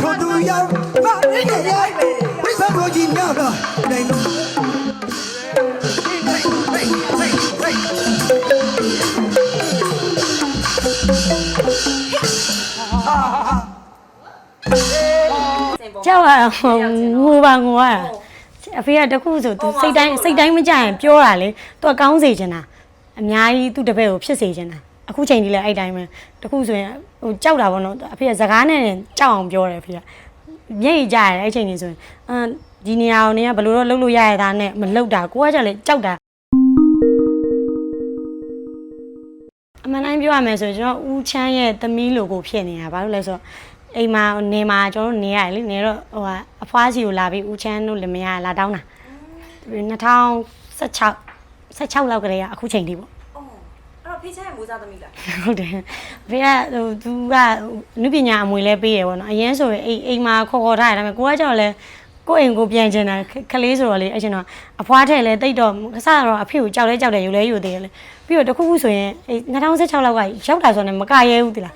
ထိုသူရောက်မရင်းရဲ့ဝိသဘောကြီးညကနိုင်လို့ကြောက်ရအောင်ငိုပါငိုရတာအဖေကတခုဆိုသူစိတ်တိုင်းစိတ်တိုင်းမကြရင်ပြောတာလေသူကကောင်းစေချင်တာအများကြီးသူ့တပည့်ကိုဖြစ်စေချင်တာ အခုချိန်ကြီးလည်းအဲ့တိုင်းပဲတခုဆိုရင်ဟိုကြောက်တာပေါ့နော်အဖေကစကားနဲ့ကြောက်အောင်ပြောတယ်အဖေကမျက်ရည်ကြရတယ်အဲ့ချိန်ကြီးဆိုရင်အမ်ဒီနေရာကိုနေကဘယ်လိုတော့လှုပ်လို့ရရတာနဲ့မလှုပ်တာကိုကကြလည်းကြောက်တာအမှန်တိုင်းပြောရမယ်ဆိုရင်ကျွန်တော်ဦးချမ်းရဲ့သမီးလိုကိုဖြစ်နေတာဘာလို့လဲဆိုတော့အိမ်မှာနေမှာကျွန်တော်တို့နေရတယ်လေနေတော့ဟိုဟာအဖွားစီကိုလာပြီးဦးချမ်းတို့လည်းမရလာတောင်းတာ2016 16လောက်ကလေးကအခုချိန်ထိပေါ့အော်အဲ့တော့ ဖေးချမ်းရဲ့မိုးစားသမီးလားဟုတ်တယ်ဖေကဟိုသူကအနုပညာအမွေလဲပေးရပေါ့နော်အရင်ဆိုရင်အိမ်အိမ်မှာခေါ်ခေါ်ထားရတယ်ဒါပေမဲ့ကိုကကြောက်လဲကိုယ့်အိမ်ကိုပြန်ကျင်တာခလေးဆိုတော့လေအဲ့ကျွန်တော်အဖွားထဲလဲတိတ်တော့အစတော့အဖေကိုကြောက်လဲကြောက်တယ်ယူလဲယူသေးတယ်လေပြီးတော့တခုခုဆိုရင်အဲ့2016လောက်ကရောက်တာဆိုတော့မကရဲဘူးတိလား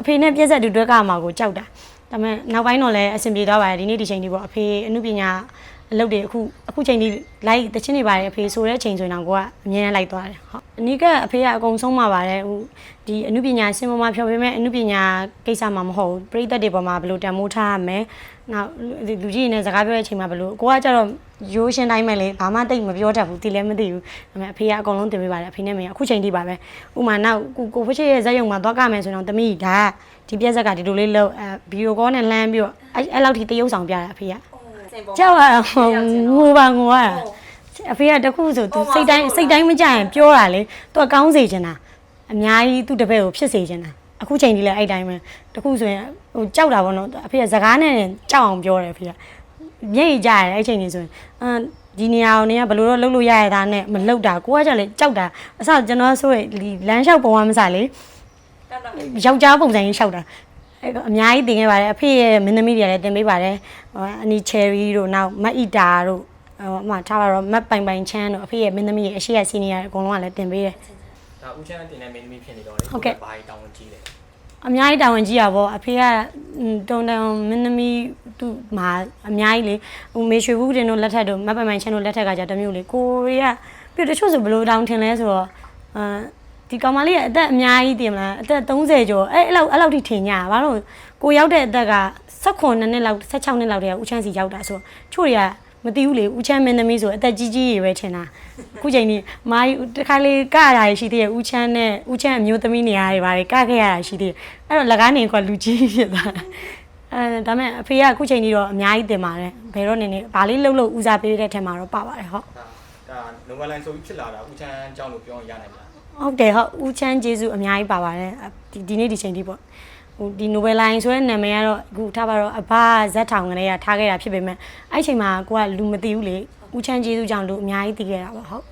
အဖေနဲ့ပြက်ဆက်တူတွဲကမှာကိုကြောက်တာဒါပေမဲ့နောက်ပိုင်းတော့လည်းအဆင်ပြေသွားပါတယ်ဒီနေ့ဒီချိန်ကြီးပေါ့အဖေအမှုပညာ အလုပ်တွေအခုအခုချိန်ကြီးလိုက်တချင်းနေပါတယ်အဖေဆိုတဲ့ချိန်ဆိုရင်တော့ကိုကအမြဲတမ်းလိုက်သွားတယ်ဟုတ်အနီးကအဖေကအကုန်ဆုံးမှာပါတယ်ဟိုဒီအမှုပညာစင်ပေါ်မှာဖြော်ပေးမဲ့အမှုပညာကိစ္စမှာမဟုတ်ဘူးပရိသတ်တွေပေါ်မှာဘယ်လိုတန်ဖိုးထားရမလဲနောက်လူလူကြီးတွေနဲ့စကားပြောတဲ့အချိန်မှာဘယ်လိုကိုကကြတော့ရိုးရှင်းတိုင်းပဲလေဘာမှတိတ်မပြောတတ်ဘူးတီလည်းမသိဘူးဒါပေမဲ့အဖေကအကုန်လုံးတင်ပေးပါတယ်အဖေနဲ့မေကအခုချိန်ထိပါပဲဥမာနောက်ကိုကိုဖချေရဲ့ဇက်ရုံမှာသွားကမယ်ဆိုတော့တမီးဒါကဒီပြက်ဆက်ကဒီလိုလေးလောက်အဲဗီဒီယိုကောနဲ့လှမ်းပြီးတော့အဲ့အဲ့လောက်ထိတရုပ်ဆောင်ပြတာအဖေက စင်ပေါ်ကြောက်ရအောင်ငိုပါငိုရတာအဖေကတခုဆိုသူစိတ်တိုင်းစိတ်တိုင်းမကြရင်ပြောတာလေသူကကောင်းစေချင်တာအများကြီးသူ့တပည့်ကိုဖြစ်စေချင်တာအခုချိန်ကြီးလည်းအဲ့တိုင်းပဲတခုဆိုရင်ဟိုကြောက်တာပေါ့နော်အဖေကစကားနဲ့ကြောက်အောင်ပြောတယ်အဖေကမျက်ရည်ကြရတယ်အဲ့ချိန်ကြီးဆိုရင်အမ်ဒီနေရာကိုနေကဘယ်လိုတော့လှုပ်လို့ရရတာနဲ့မလှုပ်တာကိုကကြလည်းကြောက်တာအစကျွန်တော်ဆိုရင်ဒီလမ်းလျှောက်ပုံကမစားလေတက်တော့ယောက်ျားပုံစံကြီးရှောက်တာ အဲ့တော့အများကြီးတင်ခဲ့ပါတယ်အဖေရဲ့မင်းသမီးတွေကလည်းတင်ပေးပါတယ်ဟိုအနီချယ်ရီတို့နောက်မတ်အီတာတို့ဟိုအမှထားပါတော့မတ်ပိုင်ပိုင်ချမ်းတို့အဖေရဲ့မင်းသမီးရဲ့အရှိရစီနီယာအကုန်လုံးကလည်းတင်ပေးတယ်ဒါဦးချမ်းတင်တဲ့မင်းသမီးဖြစ်နေတော့လေဟုတ်ကဲ့ဘာကြီးတောင်းဝန်ကြီးလဲအများကြီးတာဝန်ကြီးရပါဘောအဖေကတုံတုံမင်းသမီးသူ့မှာအများကြီးလေဟိုမေရွှေဘူးတင်တို့လက်ထက်တို့မတ်ပိုင်ပိုင်ချမ်းတို့လက်ထက်ကကြတစ်မျိုးလေကိုရီးယားပြီးတော့တချို့ဆိုဘယ်လိုတောင်းထင်လဲဆိုတော့အာ ဒီကောင်မလေးရဲ့အသက်အများကြီးတင်မလားအသက်30ကျော်အဲ့အဲ့လောက်အဲ့လောက်ထိထင်ကြတာဘာလို့ကိုရောက်တဲ့အသက်က16နှစ်လောက်16နှစ်လောက်တည်းကဦးချမ်းစီရောက်တာဆိုတော့ချို့တွေကမသိဘူးလေဦးချမ်းမင်းသမီးဆိုအသက်ကြီးကြီးတွေပဲထင်တာအခုချိန်นี้မာကြီးတခါလေကရတာရှိသေးရဲ့ဦးချမ်းနဲ့ဦးချမ်းအမျိုးသမီးနေရာတွေပါတယ်ကခဲ့ရတာရှိသေးတယ်အဲ့တော့လကားနေကလူကြီးဖြစ်သွားတာအဲဒါမဲ့အဖေကအခုချိန်นี้တော့အများကြီးတင်ပါတယ်ဘယ်တော့နေနေဘာလေးလှုပ်လို့ဦးစားပေးတဲ့ထက်မှာတော့ပါပါတယ်ဟုတ်ဒါဒါနိုဘယ်လိုင်းဆိုပြီးဖြစ်လာတာဦးချမ်းအကြောင်းလို့ပြောရင်ရနိုင်မလား ဟုတ်တယ်ဟုတ်ဦးချမ်းကျေးဇူးအများကြီးပါပါတယ်ဒီဒီနေ့ဒီချိန်ထိပေါ့ဟိုဒီ Nobel Line ဆိုတဲ့နာမည်ကတော့အခုထားပါတော့အဘဇက်ထောင်ကလေးကထားခဲ့တာဖြစ်ပေမဲ့အဲ့ချိန်မှာကိုကလူမသိဘူးလေဦးချမ်းကျေးဇူးကြောင့်လူအများကြီးသိခဲ့တာပေါ့ဟုတ်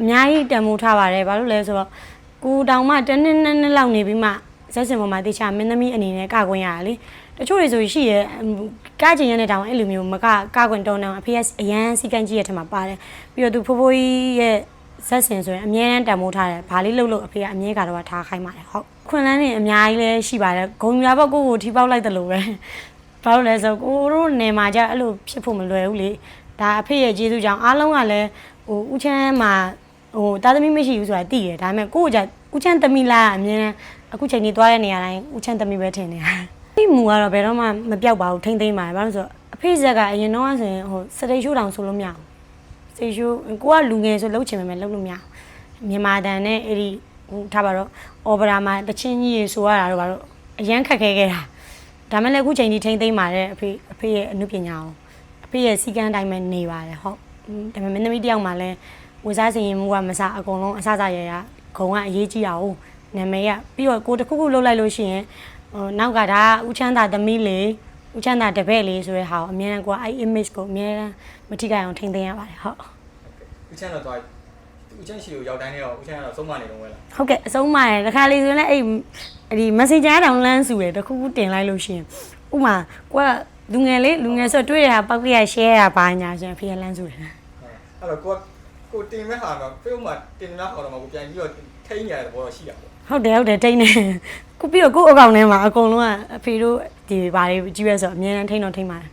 အများကြီးတန်ဖိုးထားပါတယ်ဘာလို့လဲဆိုတော့ကိုတောင်မှတစ်နှစ်နှစ်နှစ်လောက်နေပြီးမှဇက်စင်ပေါ်မှာတေချာမင်းသမီးအနေနဲ့ကကွင်းရတာလေတချို့တွေဆိုရှိရဲကကြင်ရတဲ့တောင်အဲ့လိုမျိုးမကကကွင်းတုံးတောင်အဖေကအရန်စီကန်းကြီးရဲ့ထက်မှာပါတယ်ပြီးတော့သူဖိုးဖိုးကြီးရဲ့ ဇက်စင်ဆိုရင်အမြဲတမ်းတန်မိုးထားတယ်။ဘာလေးလှုပ်လို့အဖေကအမြဲကတော့ထားခိုင်းပါတယ်။ဟုတ်။ခွန်လန်းနေအများကြီးလဲရှိပါတယ်။ဂုံရွာဘက်ကိုကိုထိပေါက်လိုက်တယ်လို့ပဲ။ဘာလို့လဲဆိုကိုတို့နေမှာကြအဲ့လိုဖြစ်ဖို့မလွယ်ဘူးလေ။ဒါအဖေရဲ့ကျေးဇူးကြောင့်အားလုံးကလည်းဟိုဦးချမ်းမှာဟိုတာသမီမရှိဘူးဆိုတာသိတယ်။ဒါပေမဲ့ကိုကကြဦးချမ်းသမီလားအမြဲတမ်းအခုချိန်ကြီးသွားတဲ့နေရာတိုင်းဦးချမ်းသမီပဲထင်နေတာ။ဒီမူကတော့ဘယ်တော့မှမပြောက်ပါဘူးထိမ့်သိမ့်ပါတယ်။ဘာလို့လဲဆိုတော့အဖေဇက်ကအရင်တော့ဆိုရင်ဟိုစတိတ်ရှိုးတောင်ဆိုလို့မရဘူး။ စေရှိုးကိုကလူငယ်ဆိုလှုပ်ချင်ပေမဲ့လှုပ်လို့မရဘူးမြန်မာတန်နဲ့အဲ့ဒီဟိုထားပါတော့အော်ပရာမှာတချင်းကြီးရေဆိုရတာတော့ဘာလို့အရန်ခက်ခဲခဲ့တာဒါမဲ့လည်းအခုချိန်ကြီးထိမ့်သိမ့်ပါတယ်အဖေအဖေရဲ့အမှုပညာကိုအဖေရဲ့စီကန်းတိုင်းပဲနေပါတယ်ဟုတ်ဒါပေမဲ့မင်းသမီးတယောက်မှလည်းဝစားစင်ရင်မှုကမစားအကုန်လုံးအစစရရခုံကအရေးကြီးအောင်နာမည်ကပြီးတော့ကိုတစ်ခုခုလှုပ်လိုက်လို့ရှိရင်ဟိုနောက်ကဒါဦးချမ်းသာသမီးလေး ဦးချမ်းသာတပည့်လေးဆိုတဲ့ဟာကိုအများကြီးကအဲ့ image ကိုအများကြီးမထိခိုက်အောင်ထိမ့်သိမ်းရပါတယ်ဟုတ်ဦးချမ်းတော့သွားဦးချမ်းရှိကိုရောက်တိုင်းတော့ဦးချမ်းကတော့ဆုံးမနေတော့ဝဲလားဟုတ်ကဲ့အဆုံးမရတခါလေဆိုရင်လည်းအဲ့ဒီ messenger တောင်လမ်းစုတယ်တခုခုတင်လိုက်လို့ရှိရင်ဥမာကိုကလူငယ်လေးလူငယ်ဆိုတွေ့ရတာပောက်ကရ share ရပါညာဆိုရင်ဖေးလမ်းစုတယ်အဲ့တော့ကိုကို တင်မဲ့ဟာတော့ဖေးဥမှာတင်နေတာဟောတော့မှကိုပြန်ပြီးတော့ထိန်းနေရတဲ့ဘောတော့ရှိတာပေါ့ဟဟုတ်တယ်ဟုတ်တယ်တိတ်နေကိုပြီးတော့ကို့အကောင်ထဲမှာအကုန်လုံးကအဖေတို့ဒီဘာတွေကြည့်ရဲဆိုတော့အမြဲတမ်းထိန်းတော့ထိန်းပါတယ်